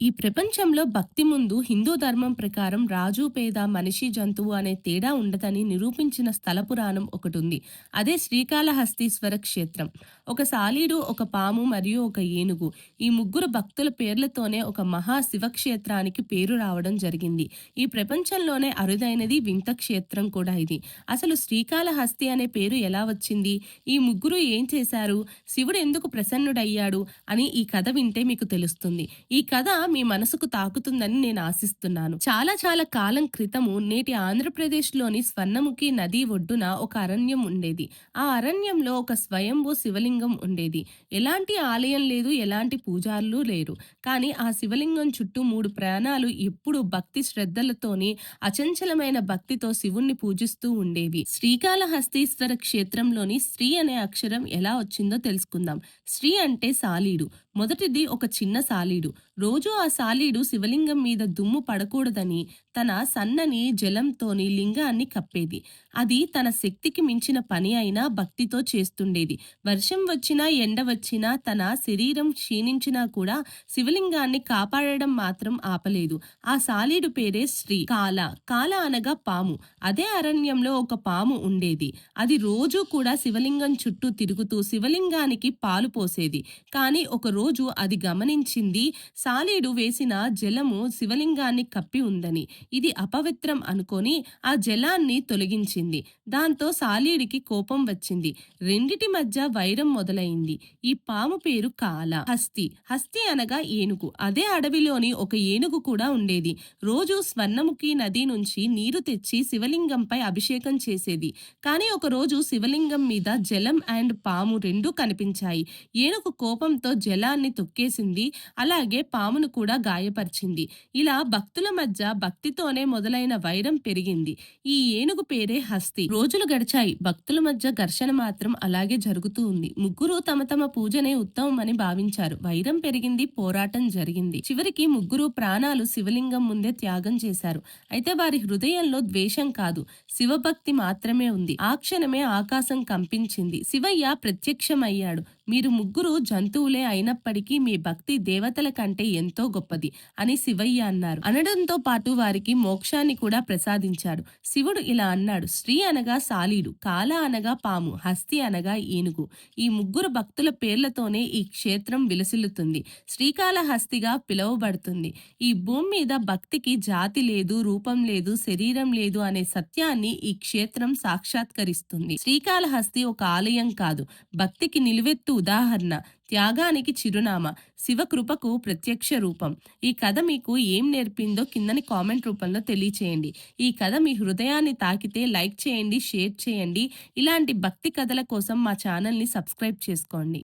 ఈ ప్రపంచంలో భక్తి ముందు హిందూ ధర్మం ప్రకారం రాజు పేద మనిషి జంతువు అనే తేడా ఉండదని నిరూపించిన స్థల పురాణం ఒకటి ఉంది అదే శ్రీకాళహస్తీశ్వర క్షేత్రం. ఒక సాలీడు ఒక పాము మరియు ఒక ఏనుగు. ఈ ముగ్గురు భక్తుల పేర్లతోనే ఒక మహా శివక్షేత్రానికి పేరు రావడం జరిగింది. ఈ ప్రపంచంలోనే అరుదైనది వింత క్షేత్రం కూడా ఇది. అసలు శ్రీకాళహస్తి అనే పేరు ఎలా వచ్చింది? ఈ ముగ్గురు ఏం చేశారు? శివుడు ఎందుకు ప్రసన్నుడయ్యాడు? అని ఈ కథ వింటే మీకు తెలుస్తుంది. ఈ కథ మీ మనసుకు తాకుతుందని నేను ఆశిస్తున్నాను. చాలా చాలా కాలం క్రితము నేటి ఆంధ్రప్రదేశ్లోని స్వర్ణముఖి నది ఒడ్డున ఒక అరణ్యం ఉండేది. ఆ అరణ్యంలో ఒక స్వయంభూ శివలింగం ఉండేది. ఎలాంటి ఆలయం లేదు ఎలాంటి పూజారులు లేరు. కానీ ఆ శివలింగం చుట్టూ మూడు ప్రాణాలు ఎప్పుడు భక్తి శ్రద్ధలతోని అచంచలమైన భక్తితో శివుణ్ణి పూజిస్తూ ఉండేవి. శ్రీకాళహస్తీశ్వర క్షేత్రంలోని శ్రీ అనే అక్షరం ఎలా వచ్చిందో తెలుసుకుందాం. శ్రీ అంటే సాలీడు. మొదటిది ఒక చిన్న సాలీడు. రోజు ఆ సాలీడు శివలింగం మీద దుమ్ము పడకూడదని తన సన్నని జలంతోని లింగాన్ని కప్పేది. అది తన శక్తికి మించిన పని అయినా భక్తితో చేస్తుండేది. వర్షం వచ్చినా ఎండ వచ్చినా తన శరీరం క్షీణించినా కూడా శివలింగాన్ని కాపాడడం మాత్రం ఆపలేదు. ఆ సాలీడు పేరే శ్రీ కాల కాల అనగా పాము. అదే అరణ్యంలో ఒక పాము ఉండేది. అది రోజు కూడా శివలింగం చుట్టూ తిరుగుతూ శివలింగానికి పాలు పోసేది. కానీ ఒక రోజు అది గమనించింది. సాలీడు వేసిన జలము శివలింగాన్ని కప్పి ఉందని ఇది అపవిత్రం అనుకొని ఆ జలాన్ని తొలగించింది. దాంతో సాలీడికి కోపం వచ్చింది. రెండిటి మధ్య వైరం మొదలైంది. ఈ పాము పేరు కాల. హస్తి. హస్తి అనగా ఏనుగు. అదే అడవిలోని ఒక ఏనుగు కూడా ఉండేది. రోజు స్వర్ణముఖి నది నుంచి నీరు తెచ్చి శివలింగంపై అభిషేకం చేసేది. కానీ ఒక రోజు శివలింగం మీద జలం అండ్ పాము రెండూ కనిపించాయి. ఏనుగు కోపంతో జలాన్ని తొక్కేసింది. అలాగే పామును కూడా గాయపరిచింది. ఇలా భక్తుల మధ్య భక్తితోనే మొదలైన వైరం పెరిగింది. ఈ ఏనుగు పేరే హస్తి. రోజులు గడిచాయి. భక్తుల మధ్య ఘర్షణ మాత్రం అలాగే జరుగుతూ ఉంది. ముగ్గురు తమ తమ పూజనే ఉత్తమమని భావించారు. వైరం పెరిగింది పోరాటం జరిగింది. చివరికి ముగ్గురు ప్రాణాలు శివలింగం ముందే త్యాగం చేశారు. అయితే వారి హృదయంలో ద్వేషం కాదు. శివభక్తి మాత్రమే ఉంది. ఆ క్షణమే ఆకాశం కంపించింది. శివయ్య ప్రత్యక్షమయ్యాడు. మీరు ముగ్గురు జంతువులే అయినప్పటికీ మీ భక్తి దేవతల కంటే ఎంతో గొప్పది అని శివయ్య అన్నారు. అనడంతో పాటు వారికి మోక్షాన్ని కూడా ప్రసాదించాడు. శివుడు ఇలా అన్నాడు శ్రీ అనగా సాలీడు కాల అనగా పాము హస్తి అనగా ఏనుగు. ఈ ముగ్గురు భక్తుల పేర్లతోనే ఈ క్షేత్రం విలసిల్లుతుంది. శ్రీకాళహస్తిగా పిలువబడుతుంది. ఈ భూమి మీద భక్తికి జాతి లేదు రూపం లేదు శరీరం లేదు అనే సత్యాన్ని ఈ క్షేత్రం సాక్షాత్కరిస్తుంది. శ్రీకాళహస్తి ఒక ఆలయం కాదు. భక్తికి నిలువెత్తు ఉదాహరణ. త్యాగానికి చిరునామా. శివకృపకు ప్రత్యక్ష రూపం. ఈ కథ మీకు ఏం నేర్పిందో కిందని కామెంట్ రూపంలో తెలియచేయండి. ఈ కథ మీ హృదయాన్ని తాకితే లైక్ చేయండి షేర్ చేయండి. ఇలాంటి భక్తి కథల కోసం మా ఛానల్ని సబ్స్క్రైబ్ చేసుకోండి.